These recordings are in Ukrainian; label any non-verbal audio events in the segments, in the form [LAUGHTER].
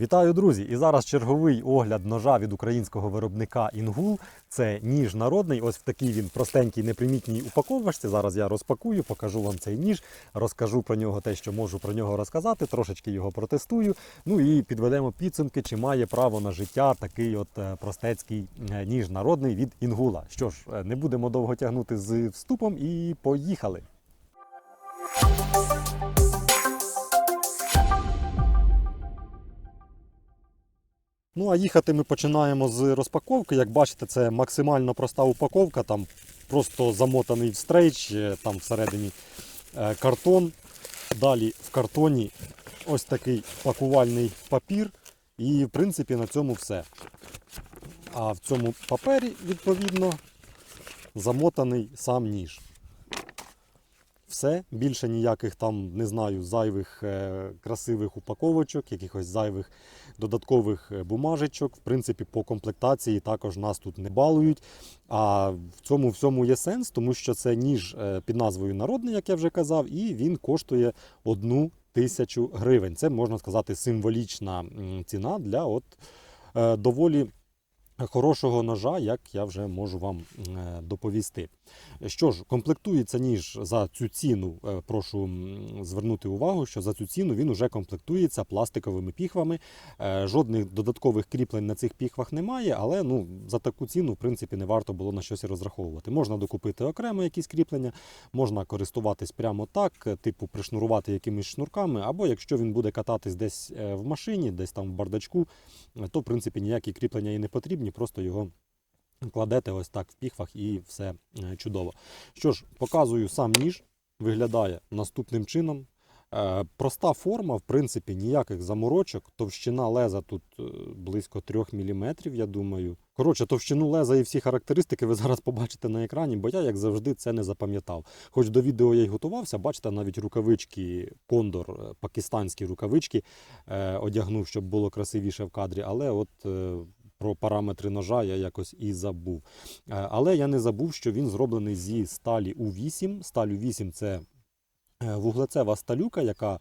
Вітаю, друзі! І зараз черговий огляд ножа від українського виробника Інгул. Це ніж народний. Ось в такій він простенькій, непримітній упаковочці. Зараз я розпакую, покажу вам цей ніж, розкажу про нього те, що можу про нього розказати, трошечки його протестую. Ну і підведемо підсумки, чи має право на життя такий от е, простецький е, ніж народний від Інгула. Що ж, е, не будемо довго тягнути з вступом і поїхали. Ну а їхати ми починаємо з розпаковки. Як бачите, це максимально проста упаковка. Там просто замотаний стрейч, е, там всередині е, картон. Далі в картоні ось такий пакувальний папір. І в принципі на цьому все. А в цьому папері, відповідно, замотаний сам ніж. Все, більше ніяких там, не знаю, зайвих е, красивих упаковочок, якихось зайвих додаткових е, бумажечок. В принципі, по комплектації також нас тут не балують. А в цьому всьому є сенс, тому що це ніж е, під назвою Народний, як я вже казав, і він коштує одну тисячу гривень. Це можна сказати символічна ціна для от доволі. Хорошого ножа, як я вже можу вам е, доповісти. Що ж, комплектується ніж за цю ціну. е, Прошу звернути увагу, що за цю ціну він уже комплектується пластиковими піхвами. Е, Жодних додаткових кріплень на цих піхвах немає, але ну, за таку ціну, в принципі, не варто було на щось розраховувати. Можна докупити окремо якісь кріплення, можна користуватись прямо так, типу пришнурувати якимись шнурками, або якщо він буде кататись десь в машині, десь там в бардачку, то в принципі ніякі кріплення і не потрібні, просто його. Кладете ось так в піхвах і все е, чудово. Що ж, показую сам ніж. Виглядає наступним чином. Е, Проста форма, в принципі, ніяких заморочок. Товщина леза тут е, близько 3 мм, я думаю. Коротше, товщину леза і всі характеристики ви зараз побачите на екрані, бо я, як завжди, це не запам'ятав. Хоч до відео я й готувався, бачите, навіть рукавички, кондор, пакистанські рукавички одягнув, щоб було красивіше в кадрі, але от. Про параметри ножа я якось і забув. Е, Але я не забув, що він зроблений зі сталі У8. Сталь У8 це е, вуглецева сталюка, яка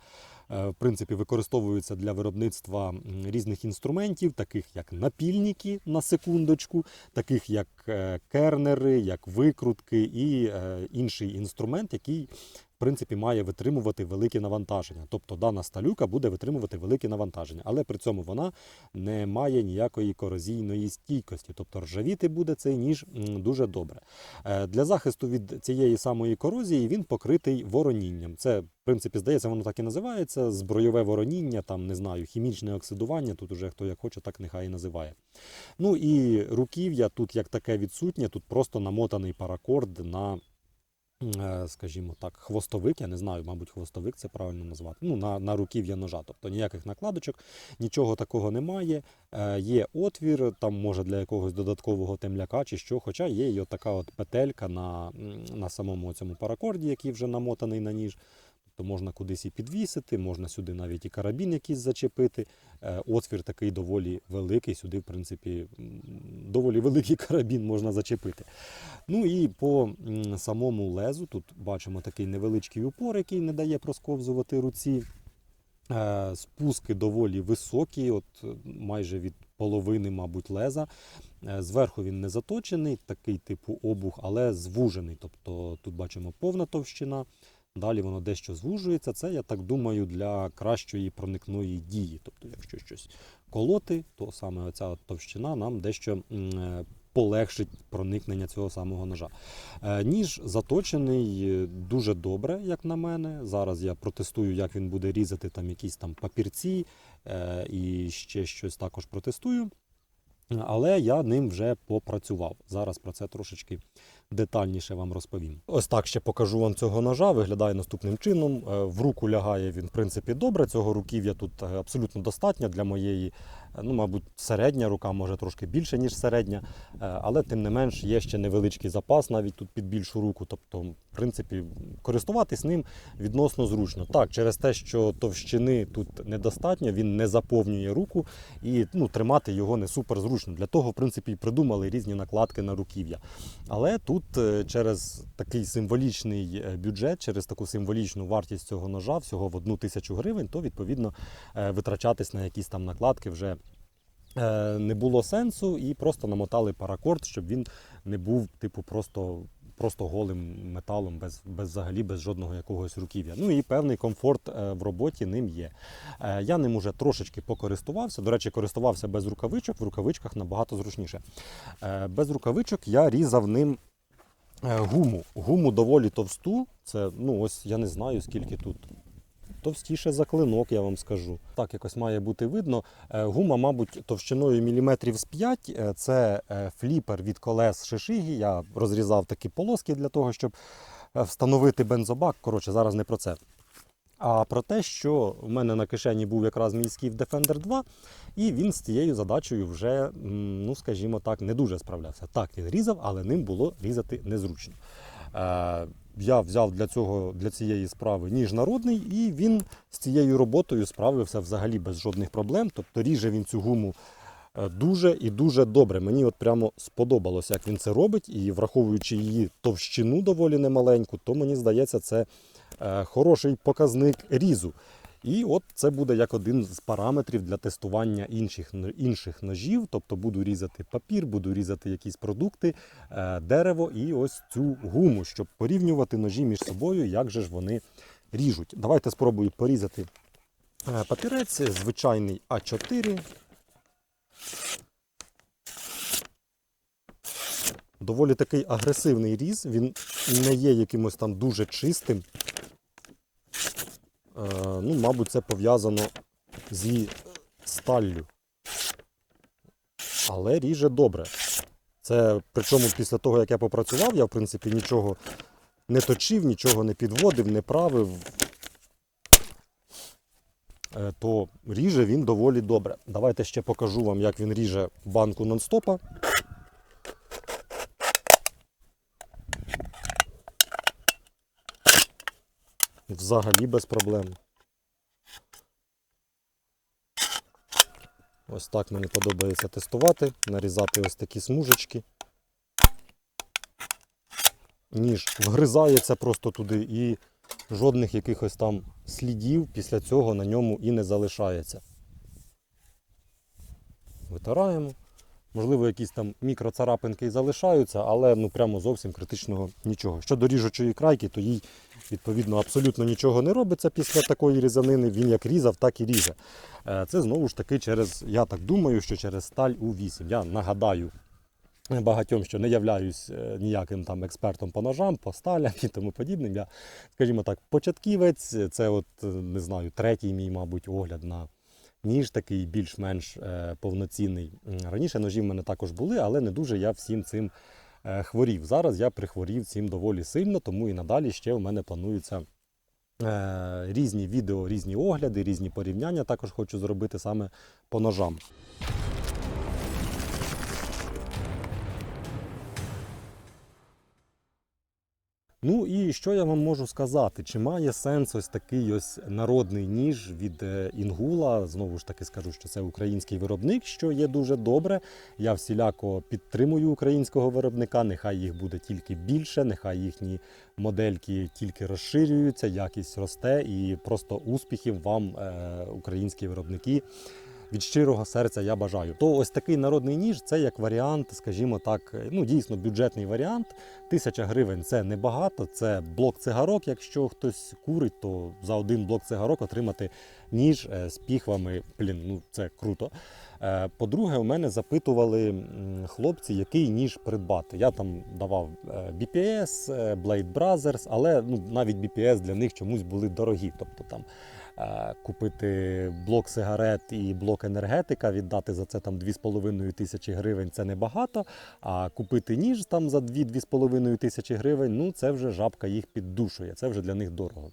е, в принципі використовується для виробництва різних інструментів, таких як напільники на секундочку, таких як кернери, як викрутки і е, інший інструмент, який в принципі має витримувати великі навантаження. Тобто дана сталюка буде витримувати великі навантаження, але при цьому вона не має ніякої корозійної стійкості. Тобто ржавіти буде цей ніж дуже добре. Е, Для захисту від цієї самої корозії він покритий воронінням. Це, в принципі, здається, воно так і називається. Збройове вороніння, там не знаю, хімічне оксидування. Тут уже хто як хоче, так нехай і називає. Ну і руків'я тут як таке відсутнє, тут просто намотаний паракорд на. е, Скажімо так, хвостовик, я не знаю, мабуть, хвостовик це правильно назвати. Ну, на, на руків'я ножа, тобто ніяких накладочок, нічого такого немає. Е, є отвір, там може для якогось додаткового темляка чи що, хоча є і от така от петелька на, на самому цьому паракорді, який вже намотаний на ніж. Тобто можна кудись і підвісити, можна сюди навіть і карабін якийсь зачепити. Е, Отвір такий доволі великий. Сюди, в принципі, доволі великий [LAUGHS] карабін можна зачепити. Ну і по самому лезу тут бачимо такий невеличкий упор, який не дає просковзувати руці. Е, Спуски доволі високі, от е, майже від половини, мабуть, леза. Зверху він не заточений, такий типу обух, але звужений. Тобто тут бачимо повна товщина. Далі воно дещо звужується. Це, я так думаю, для кращої проникної дії. Тобто, якщо щось колоти, то саме оця товщина нам дещо е, полегшить проникнення цього самого ножа. Е, Ніж заточений е, дуже добре, як на мене. Зараз я протестую, як він буде різати там якісь там папірці і ще щось також протестую. Але я ним вже попрацював. Зараз про це трошечки детальніше вам розповім. Ось так ще покажу вам цього ножа. Виглядає наступним чином. Е, В руку лягає він, в принципі, добре. Цього руків'я тут е, абсолютно достатньо для моєї Ну, мабуть, середня рука, може трошки більше, ніж середня, Е, але тим не менш є ще невеличкий запас навіть тут під більшу руку. Тобто, в принципі, користуватись ним відносно зручно. Так, через те, що товщини тут недостатньо, він не заповнює руку і ну, тримати його не супер зручно. Для того, в принципі, і придумали різні накладки на руків'я. Але тут е, через такий символічний е, бюджет, через таку символічну вартість цього ножа, всього в одну тисячу гривень, то відповідно е, витрачатись на якісь там накладки вже е, не було сенсу, і просто намотали паракорд, щоб він не був, типу, просто. Просто голим металом, без, без взагалі без жодного якогось руків'я. Ну і певний комфорт е, в роботі ним є. Е, Я ним уже трошечки покористувався. До речі, користувався без рукавичок, в рукавичках набагато зручніше. Е, Без рукавичок я різав ним е, гуму. Гуму доволі товсту. Це, ну ось я не знаю, скільки тут. Товстіше за клинок, я вам скажу. Так якось має бути видно. Е, Гума, мабуть, товщиною міліметрів з 5. Е, Це е, фліпер від колес Шишигі. Я розрізав такі полоски для того, щоб встановити бензобак. Коротше, зараз не про це. А про те, що в мене на кишені був якраз мій Skiff Defender 2, і він з цією задачею вже, ну скажімо так, не дуже справлявся. Так, він різав, але ним було різати незручно. Я взяв для цього для цієї справи ніж народний, і він з цією роботою справився взагалі без жодних проблем. Тобто ріже він цю гуму е, дуже і дуже добре. Мені от прямо сподобалось, як він це робить, і враховуючи її товщину доволі немаленьку, то мені здається, це е, хороший показник різу. І от це буде як один з параметрів для тестування інших, інших ножів. Тобто буду різати папір, буду різати якісь продукти, е, дерево і ось цю гуму, щоб порівнювати ножі між собою, як же ж вони ріжуть. Давайте спробую порізати е, папірець, звичайний А4. Доволі такий агресивний різ, він не є якимось там дуже чистим. Е, ну, мабуть, це пов'язано зі сталлю. Але ріже добре. Це причому після того, як я попрацював, я в принципі нічого не точив, нічого не підводив, не правив. Е, То ріже він доволі добре. Давайте ще покажу вам, як він ріже банку нон-стопа. Взагалі без проблем. Ось так мені подобається тестувати, нарізати ось такі смужечки. Ніж вгризається просто туди і жодних якихось там слідів після цього на ньому і не залишається. Витираємо. Можливо, якісь там мікроцарапинки і залишаються, але ну прямо зовсім критичного нічого. Щодо ріжучої крайки, то їй відповідно абсолютно нічого не робиться після такої різанини. Він як різав, так і ріже. Е, Це знову ж таки через, я так думаю, що через сталь У8. Я нагадаю багатьом, що не являюсь е, ніяким там експертом по ножам, по сталям і тому подібним. Я, скажімо так, початківець. Це от е, не знаю, третій мій, мабуть, огляд на ніж такий більш-менш е, повноцінний. Раніше ножі в мене також були, але не дуже я всім цим е, хворів. Зараз я прихворів цим доволі сильно, тому і надалі ще в мене плануються. е, Різні відео, різні огляди, різні порівняння також хочу зробити саме по ножам. Ну і що я вам можу сказати? Чи має сенс ось такий ось народний ніж від е, Інгула? Знову ж таки скажу, що це український виробник, що є дуже добре. Я всіляко підтримую українського виробника. Нехай їх буде тільки більше, нехай їхні модельки тільки розширюються, якість росте, і просто успіхів вам, е, українські виробники. Від щирого серця я бажаю. То ось такий народний ніж це як варіант, скажімо так, ну дійсно бюджетний варіант. Тисяча гривень це небагато, це блок цигарок. Якщо хтось курить, то за один блок цигарок отримати ніж е, з піхвами. Блін, ну це круто. Е, По-друге, у мене запитували хлопці, який ніж придбати. Я там давав е, BPS, Blade Brothers, але ну, навіть BPS для них чомусь були дорогі. Тобто там купити блок сигарет і блок енергетика, віддати за це там 2,5 тисячі гривень це небагато. А купити ніж там за 2-2,5 тисячі гривень, ну це вже жабка їх піддушує, це вже для них дорого.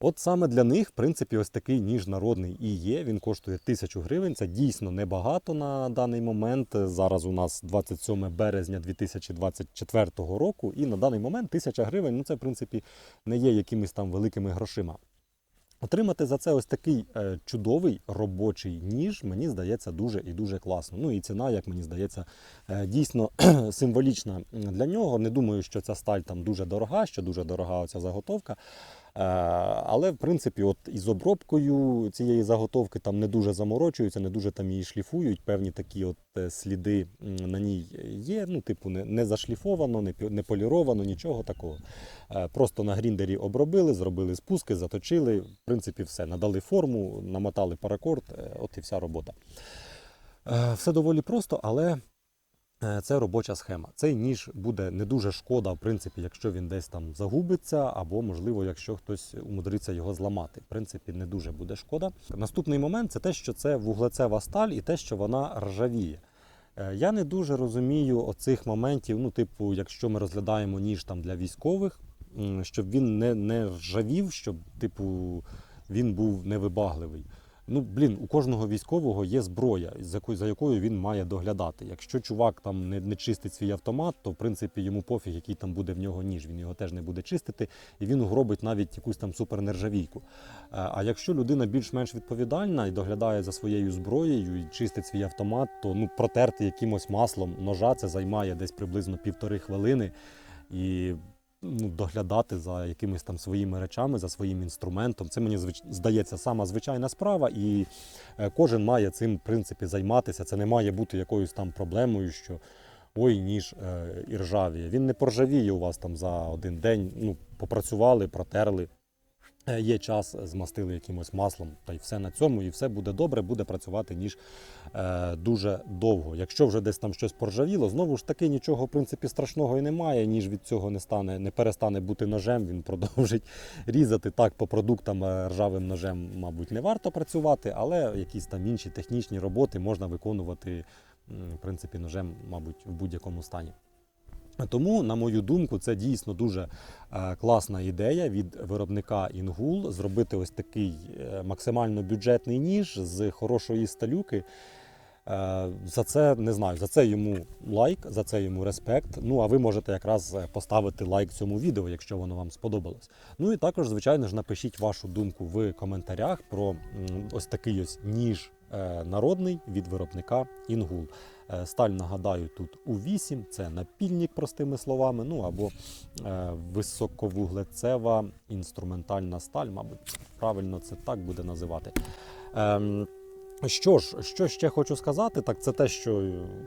От саме для них, в принципі, ось такий ніж народний і є. Він коштує тисячу гривень. Це дійсно небагато на даний момент. Зараз у нас 27 березня 2024 року, і на даний момент тисяча гривень ну це в принципі не є якимись там великими грошима. Отримати за це ось такий е, чудовий робочий ніж, мені здається, дуже і дуже класно. Ну і ціна, як мені здається, е, дійсно [CLEARS THROAT] символічна для нього. Не думаю, що ця сталь там дуже дорога, що дуже дорога оця заготовка. Е, Але в принципі, от із обробкою цієї заготовки там не дуже заморочуються, не дуже там її шліфують. Певні такі от е, сліди на ній є. Ну, типу, не, не зашліфовано, не, не поліровано, нічого такого. Е, Просто на гріндері обробили, зробили спуски, заточили. В принципі, все. Надали форму, намотали паракорд, от і вся робота. Все доволі просто, але це робоча схема. Цей ніж буде не дуже шкода, в принципі, якщо він десь там загубиться, або, можливо, якщо хтось умудриться його зламати. В принципі, не дуже буде шкода. Наступний момент це те, що це вуглецева сталь і те, що вона ржавіє. Е, Я не дуже розумію оцих моментів. Ну, типу, якщо ми розглядаємо ніж там для військових, щоб він не, не ржавів, щоб, типу, він був невибагливий. Ну, блін, у кожного військового є зброя, за якою, він має доглядати. Якщо чувак там не, не чистить свій автомат, то в принципі йому пофіг, який там буде в нього ніж. Він його теж не буде чистити, і він угробить навіть якусь там супернержавійку. Е, А якщо людина більш-менш відповідальна і доглядає за своєю зброєю і чистить свій автомат, то ну протерти якимось маслом ножа це займає десь приблизно півтори хвилини. І ну, доглядати за якимись там своїми речами, за своїм інструментом. Це мені здається сама звичайна справа, і е, кожен має цим в принципі займатися. Це не має бути якоюсь там проблемою, що ой, ніж е, і. Він не поржавіє у вас там за один день. Ну, попрацювали, протерли. Е, Є час, змастили якимось маслом, та й все на цьому, і все буде добре, буде працювати ніж е, дуже довго. Якщо вже десь там щось поржавіло, знову ж таки нічого в принципі страшного і немає. Ніж від цього не стане, не перестане бути ножем. Він продовжить [LAUGHS] різати. Так, по продуктам е, ржавим ножем, мабуть, не варто працювати, але якісь там інші технічні роботи можна виконувати в принципі ножем, мабуть, в будь-якому стані. Тому, на мою думку, це дійсно дуже е, класна ідея від виробника Інгул зробити ось такий е, максимально бюджетний ніж з хорошої сталюки. Е, За це не знаю, за це йому лайк, за це йому респект. Ну а ви можете якраз поставити лайк цьому відео, якщо воно вам сподобалось. Ну і також, звичайно ж, напишіть вашу думку в коментарях про ось такий ось ніж народний від виробника Інгул. Е, Сталь, нагадаю, тут у 8 це напільник, простими словами, ну або е, високовуглецева інструментальна сталь, мабуть, правильно це так буде називати. Що ж, що ще хочу сказати, так це те, що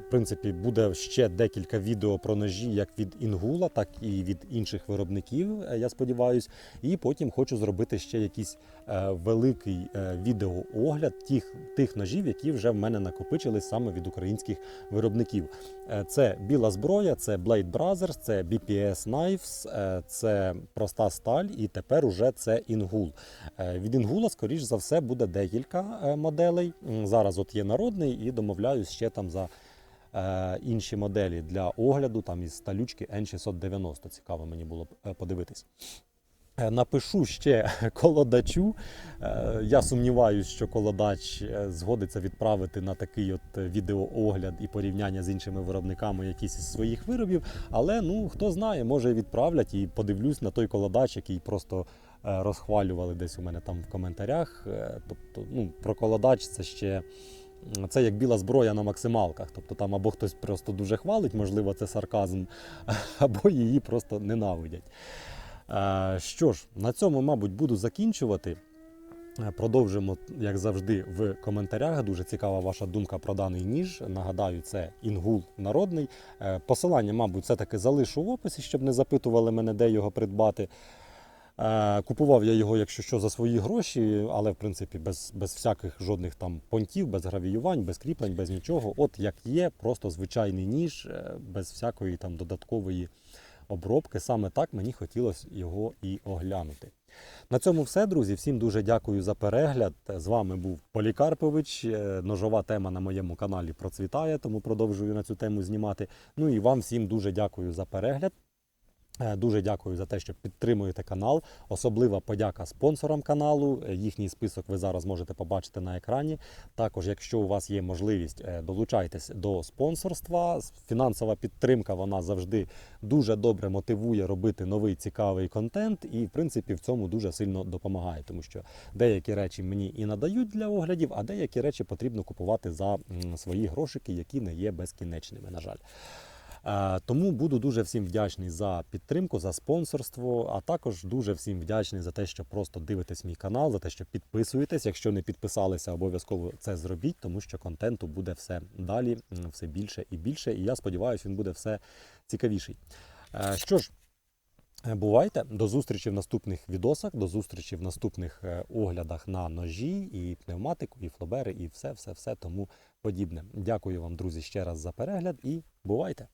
в принципі буде ще декілька відео про ножі, як від Інгула, так і від інших виробників. е, Я сподіваюся. І потім хочу зробити ще якийсь е, великий е, відеоогляд тих, тих ножів, які вже в мене накопичились саме від українських виробників. Е, Це біла зброя, це Blade Brothers, це BPS Knives, е, це проста сталь, і тепер уже це Інгул. Е, Від Інгула, скоріш за все, буде декілька е, моделей. Зараз от є народний і домовляюсь ще там за е, інші моделі для огляду, там із сталючки N690. Цікаво мені було б е, подивитись. Е, Напишу ще [LAUGHS] колодачу. Е, Я сумніваюся, що колодач е, згодиться відправити на такий от відеоогляд і порівняння з іншими виробниками якісь із своїх виробів. Але ну хто знає, може відправлять і подивлюсь на той колодач, який просто розхвалювали десь у мене там в коментарях. Тобто, ну, про колодач це ще. Це як біла зброя на максималках. Тобто там або хтось просто дуже хвалить, можливо, це сарказм, [LAUGHS] або її просто ненавидять. Е, Що ж, на цьому, мабуть, буду закінчувати. Е, Продовжимо, як завжди, в коментарях. Дуже цікава ваша думка про даний ніж. Нагадаю, це інгул народний. Е, Посилання, мабуть, все-таки залишу в описі, щоб не запитували мене, де його придбати. Купував я його, якщо що, за свої гроші, але в принципі без, без всяких жодних там понтів, без гравіювань, без кріплень, без нічого. От як є, просто звичайний ніж, без всякої там додаткової обробки. Саме так мені хотілося його і оглянути. На цьому все, друзі. Всім дуже дякую за перегляд. З вами був Полікарпович. Е, Ножова тема на моєму каналі процвітає, тому продовжую на цю тему знімати. Ну і вам всім дуже дякую за перегляд. Е, Дуже дякую за те, що підтримуєте канал. Особлива подяка спонсорам каналу. Е, Їхній список ви зараз можете побачити на екрані. Також, якщо у вас є можливість, е, долучайтесь до спонсорства. Фінансова підтримка вона завжди дуже добре мотивує робити новий цікавий контент, і в принципі в цьому дуже сильно допомагає, тому що деякі речі мені і надають для оглядів, а деякі речі потрібно купувати за свої грошики, які не є безкінечними. На жаль. Е, Тому буду дуже всім вдячний за підтримку, за спонсорство, а також дуже всім вдячний за те, що просто дивитесь мій канал, за те, що підписуєтесь. Якщо не підписалися, обов'язково це зробіть, тому що контенту буде все далі, все більше і більше. І я сподіваюся, він буде все цікавіший. Е, Що ж. е, Бувайте до зустрічі в наступних відосах, до зустрічі в наступних оглядах на ножі, і пневматику, і флобери, і все, все, все тому подібне. Дякую вам, друзі, ще раз за перегляд і бувайте!